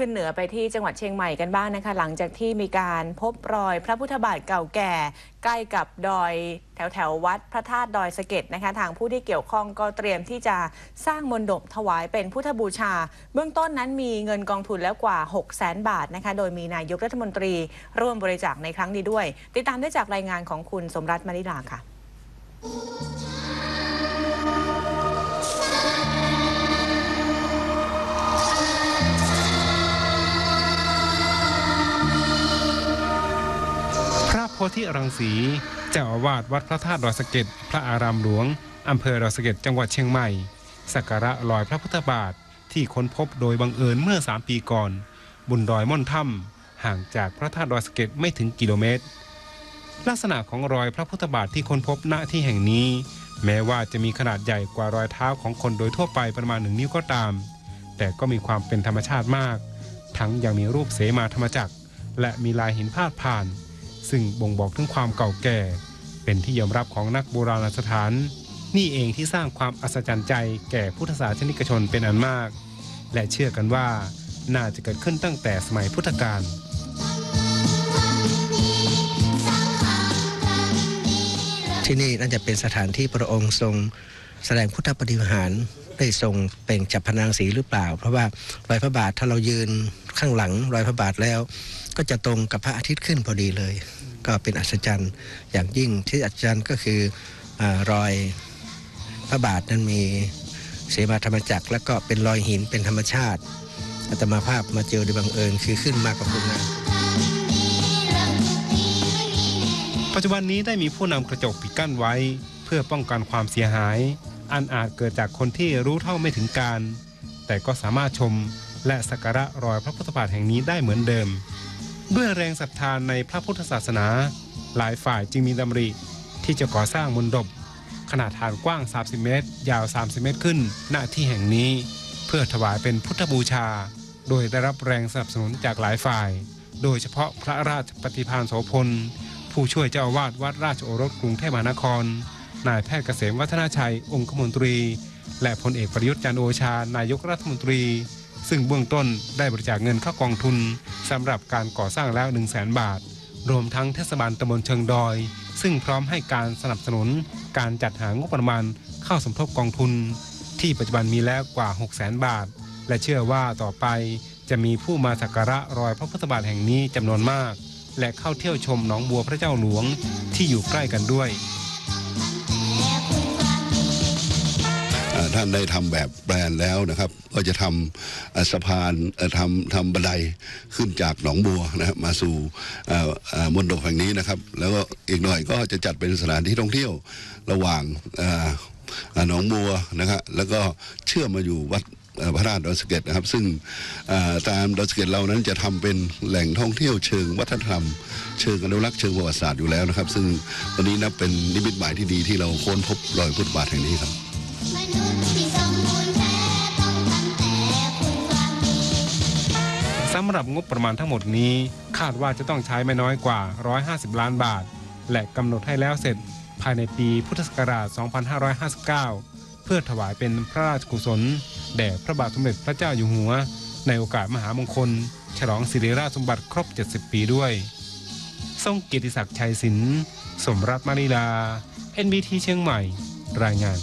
ขึ้นเหนือไปที่จังหวัดเชียงใหม่กันบ้างนะคะ หลังจากที่มีการพบรอยพระพุทธบาทเก่าแก่ ใกล้กับดอยแถวแถววัดพระธาตุดอยสะเก็ดนะคะ ทางผู้ที่เกี่ยวข้องก็เตรียมที่จะสร้างมนดบถวายเป็นพุทธบูชา เบื้องต้นนั้นมีเงินกองทุนแล้วกว่า 6 0 0 0 0 0บาทนะคะ โดยมีนายกรัฐมนตรีร่วมบริจาคในครั้งนี้ด้วย ติดตามได้จากรายงานของคุณสมรัตน์มาริลาค่ะ ธิรังสีเจ้าอาวาสวัดพระธาตุดอยสะเก็ดพระอารามหลวงอำเภอดอยสะเก็ดจังหวัดเชียงใหม่สักการะรอยพระพุทธบาทที่ค้นพบโดยบังเอิญเมื่อ 3 ปีก่อน บนดอยม่อนถ้ำห่างจากพระธาตุดอยสะเก็ดไม่ถึงกิโลเมตร ลักษณะของรอยพระพุทธบาทที่ค้นพบณที่แห่งนี้ แม้ว่าจะมีขนาดใหญ่กว่ารอยเท้าของคนโดยทั่วไปประมาณหนึ่งนิ้วก็ตาม แต่ก็มีความเป็นธรรมชาติมาก ทั้งยังมีรูปเสมาธรรมจักรและมีลายหินพาดผ่าน ซึ่งบ่งบอกถึงความเก่าแก่ เป็นที่ยอมรับของนักโบราณสถาน นี่เองที่สร้างความอัศจรรย์ใจแก่พุทธศาสนิกชนเป็นอันมาก และเชื่อกันว่าน่าจะเกิดขึ้นตั้งแต่สมัยพุทธกาลที่นี่น่าจะเป็นสถานที่พระองค์ทรง แสดงพุทธปฏิหารได้ทรงเป็นจับพนางสีหรือเปล่า เพราะว่ารอยพระบาทถ้าเรายืนข้างหลังรอยพระบาทแล้ว ก็จะตรงกับพระอาทิตย์ขึ้นพอดีเลย ก็เป็นอัศจรรย์อย่างยิ่งที่อัศจรรย์ก็คืออรอยพระบาทนั้นมีเสมาธรรมจักร แล้วก็เป็นรอยหินเป็นธรรมชาติอาตมาภาพมาเจอโดยบังเอิญคือขึ้นมากับคุณงานปัจจุบันนี้ได้มีผู้นำกระจกปิดกั้นไว้ เพื่อป้องกันความเสียหาย อันอาจเกิดจากคนที่รู้เท่าไม่ถึงการ แต่ก็สามารถชมและสักการะรอยพระพุทธบาทแห่งนี้ได้เหมือนเดิม ด้วยแรงศรัทธาในพระพุทธศาสนา หลายฝ่ายจึงมีดำริ ที่จะก่อสร้างมนดบขนาดฐานกว้าง 30 เมตร ยาว 30 เมตรขึ้นณที่แห่งนี้ เพื่อถวายเป็นพุทธบูชา โดยได้รับแรงสนับสนุนจากหลายฝ่าย โดยเฉพาะพระราชปฏิภาณโสพลผู้ช่วยเจ้าอาวาสวัดราชโอรสกรุงเทพมหานคร นายแพทย์เกษมวัฒนาชัย องคมนตรี และพลเอกประยุทธ์จันโอชา นายกรัฐมนตรี ซึ่งเบื้องต้นได้บริจาคเงินเข้ากองทุนสำหรับการก่อสร้างแล้ว 1 0 0 0 0แบาท รวมทั้งเทศบาลตำบลเชิงดอย ซึ่งพร้อมให้การสนับสนุน การจัดหางบประมาณเข้าสมทบกองทุน ที่ปัจจุบันมีแล้วกว่า 6 0 0 0 0 0 บาท และเชื่อว่าต่อไปจะมีผู้มาสักการะรอยพระพุทธบาทแห่งนี้จำนวนมาก และเข้าเที่ยวชมหนองบัวพระเจ้าหลวงที่อยู่ใกล้กันด้วย ท่านได้ทำแบบแปลนแล้วนะครับ ก็จะทำอ่าสะพานทำทำบันไดขึ้นจากหนองบัวนะครับมาสู่มณฑปแห่งนี้นะครับ แล้วก็อีกหน่อยก็จะจัดเป็นสถานที่ท่องเที่ยวระหว่างหนองบัวนะครับแล้วก็เชื่อมมาอยู่วัดพระราชดอยสะเก็ดนะครับ ซึ่งตามดอยสะเก็ดเรานั้นจะทำเป็นแหล่งท่องเที่ยวเชิงวัฒนธรรม เชิงอนุรักษ์เชิงประวัติศาสตร์อยู่แล้วนะครับ ซึ่งตอนนี้นับเป็นนิมิตหมายที่ดีที่เราค้นพบรอยพุทธบาทแห่งนี้ครับ สำหรับงบประมาณทั้งหมดนี้ คาดว่าจะต้องใช้ไม่น้อยกว่า 150 ล้านบาท และกำหนดให้แล้วเสร็จภายในปีพุทธศักราช 2559 เพื่อถวายเป็นพระราชกุศล แด่พระบาทสมเด็จพระเจ้าอยู่หัว ในโอกาสมหามงคล ฉลองสิริราชสมบัติครบ 70 ปีด้วย ทรงเกียรติศักดิ์ชัยศิลป์สมรัตมาริลา NBT เชียงใหม่ Rañán.